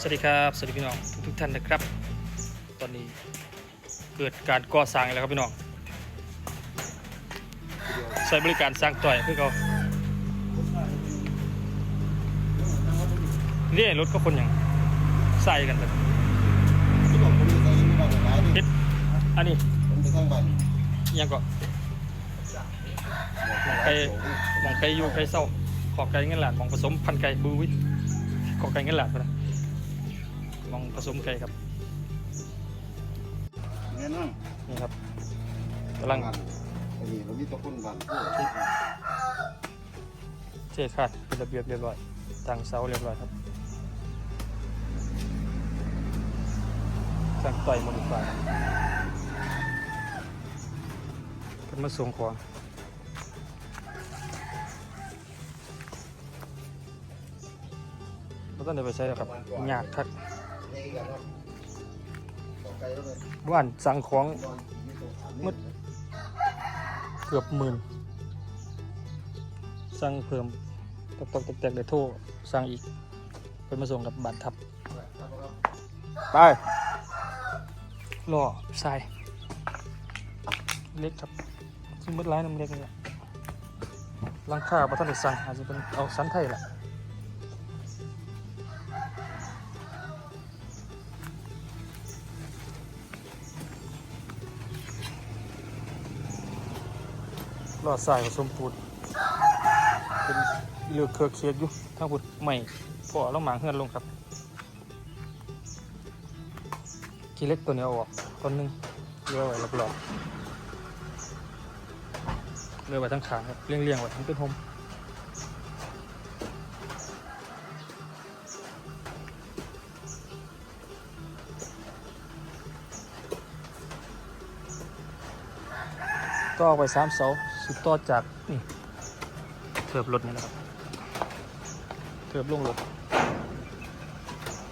สวัสดีครับ สวัสดีพี่น้องทุกท่านนะครับ ตอนนี้เกิดการก่อสร้างแล้วครับพี่น้องใช้บริการสร้างต่อยเพื่อเขานี่รถก็คนอย่างใส่กันแบบที่บอกคนนี้ใส่ไม่ได้หลยนี่เฮ็ดอันนี้ยังก็ไก่หมองไก่อยู่ไก่เศร้าขอไก่เงินหลานหมองผสมพันไก่บูวิขอไก่เงินหลานก็ได้ห มองผสมไก่ครับแน่นอนนี่ครับกำลังบ้านอันนี้เรามีตะกุนบ้านเทคาดเป็นระเบียบเรียบร้อยตั้งเสาเรียบร้อยครับสั่งต่อยโมดิฟายกันมาส่งของเราต้องเดินไปใช้แล้วครับยาก ทักนี่กันครับต่อไกลแล้วเลยบ้านสั่งของนอนอยู่ตรงฐานมืดเกือบหมื่นสั่งเพิ่มตกตกแตกๆเดี๋ยวโทรสั่งอีกเป็นมาส่งกับบัตรทับ ไปรอใส่เล็กครับซึ่งมืดร้ายน้ำเล็กนี่แหละหลังคาประทันได้สั่งอาจจะเป็นเอาสันไทยแหละ รอดสายผสมปูนเป็นเลือกเครือเคียกอยู่ถ้าพูดใหม่พอเราหมางเฮือนลงครับขี้เล็กตัวนี้เอาออกต้นหนึงเลี้ยวไว้รอบๆเลี้ยวไว้ทั้งขางครับเลี้ยงๆไว้ทั้งเป็นโฮมต่อไปสามเสา สุดต่อจากนี่เถิบรถนี่แหละครับเถิบลงรถ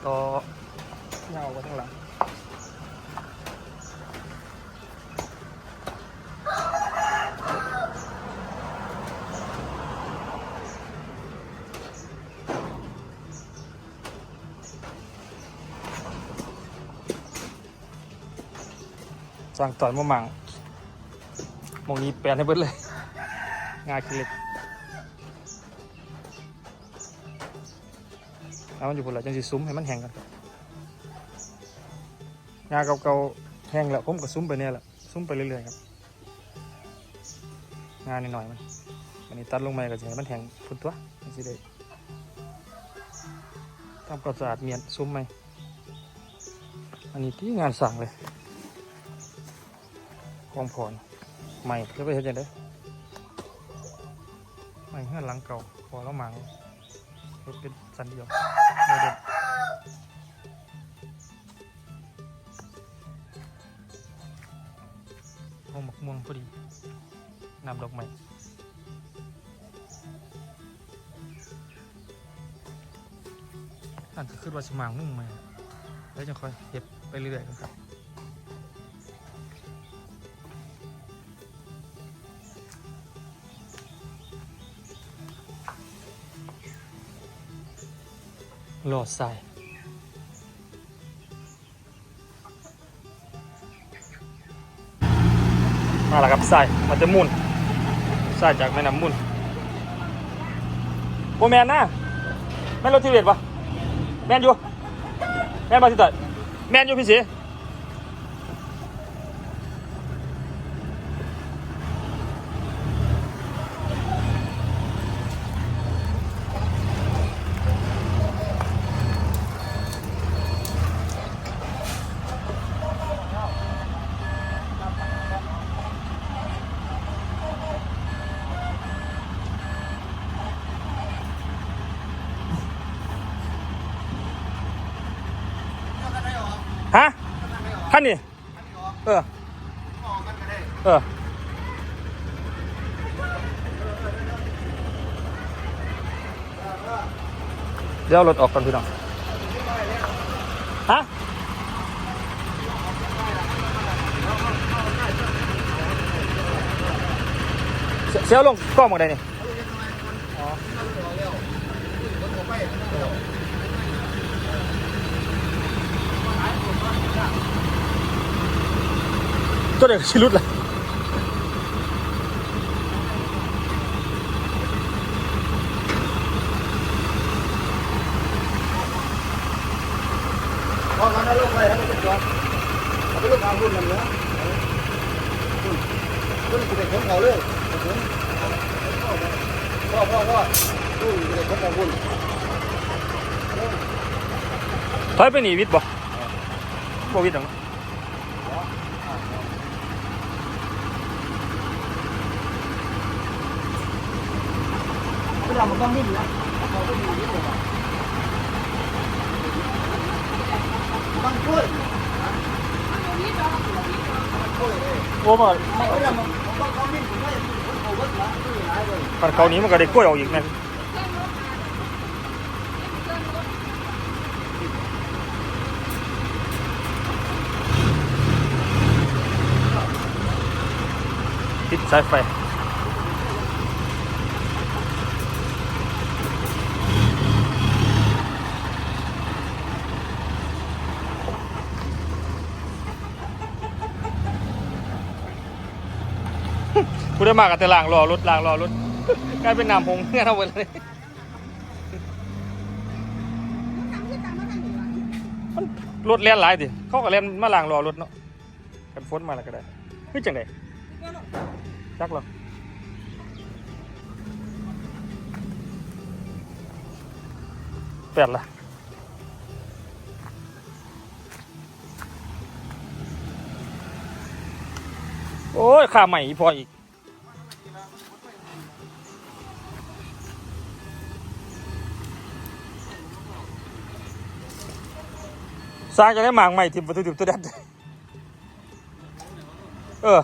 ต่อเงาไว้ข้างหลังสร้างต่อยมะมังมองนี้แปลนให้เบิดเลย งาขี้เล็กเอามันอยู่พุ่นละจังสิซุ้มให้มันแห้งกันงาเก่าๆแห้งแล้วผมก็ซุ้มไปเนี่ยแหละซุ้มไปเรื่อยๆครับงานนิดหน่อยๆมันอันนี้ตัดลงมาก็จะให้มันแห้งพุ่นตัวมันสิได้ทำความสะอาดเมียนซุ้มไหมอันนี้ที่งานสั่งเลยกองผ่อนใหม่จะไปเห็นยังไง ใหม่เฮือนหลังเก่าพอแล้วหมังเฮ็ดเป็นสันเดียวโมเดลห้องหมกม่วงพอดีนำดอกไม้อันก็คือว่าสมางนุ่งมาแล้วจะค่อยเห็ดไปเรื่อยๆนะครับ หลอดใส่ มาแล้วครับใส่มันจะมุนใส่จากแม่น้ำมุนโอแมนนะแม่นรถทีเวทปะแมนอยู่ แมนบาสิตอยแมนอยู่พี่สี เออเออเดี๋ยวรถออกก่อนพี่น้อง ฮะ เสียวลงกล้องหมดเลยนี่ ตัวเด็กชิลุดเลยพอกันนะลูกไปให้มันจอดเอาไปลูกเอาหุ้นมันเนื้อหุ้นหุ้นจะเป็นของเขาเลยพ่อพ่อพ่อหุ้นจะเป็นของเขาหุ้นถอยไปหนีวิทย์บ่บ่วิทย์หรอ เวลามันต้องนิ่มนะเขาก็มีนิดเดียวต้องช่วยช่วยโอ้มาเวลามันต้องต้องนิ่มถึงได้ผมเอาหายเลยปันเขานี้มันก็ได้กล้วยออกอีกนะติดสายไฟ ได้มากับแต่ล่างรอรถล่างรอรถกลายเป็นน้ำหงเงี้ยเท่าไปเลยมันรถเล่นหลายดิเขาก็เล่นมาล่างรอรถเนาะกันฝนมาแล้วก็ได้คือจังไดจักหรอแปดละโอ้ยค่าใหม่พออีก สร้างจะได้หมางใหม่ทิมประตูดิบตัวดัดเออ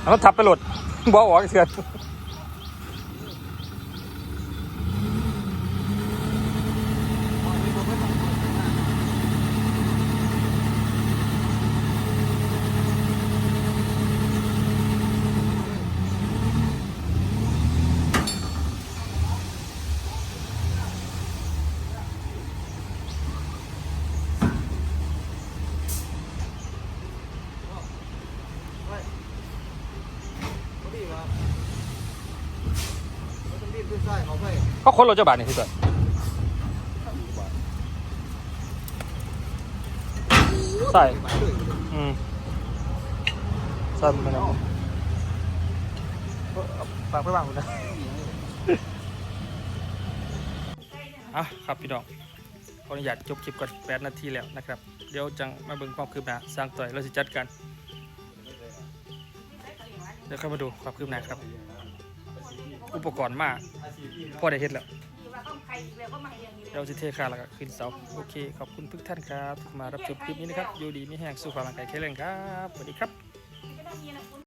เอามันทับไปหลดบ่ออกเสือน เขาคนรถจะบาทนี่ที่สุดใส่อืมใส่มันนะฝากไปวางคุณนะอะครับพี่น้องขออนุญาตจบคลิปก่อน8นาทีแล้วนะครับ เดี๋ยวจังมาเบิ่งความคืบหน้าสร้างต่อยเราสิจัดกัน เดี๋ยวเข้ามาดูความคืบหน้าครับ อุปกรณ์มากพอได้เฮ็ดแล้วเราสิเทคาแล้วก็ขึ้นเสาโอเค ขอบคุณทุกท่านครับที่มารับชมคลิปนี้นะครับ อยู่ดีมีแห้งสู้ความร่างกายแข็งแรงครับสวัสดีครับ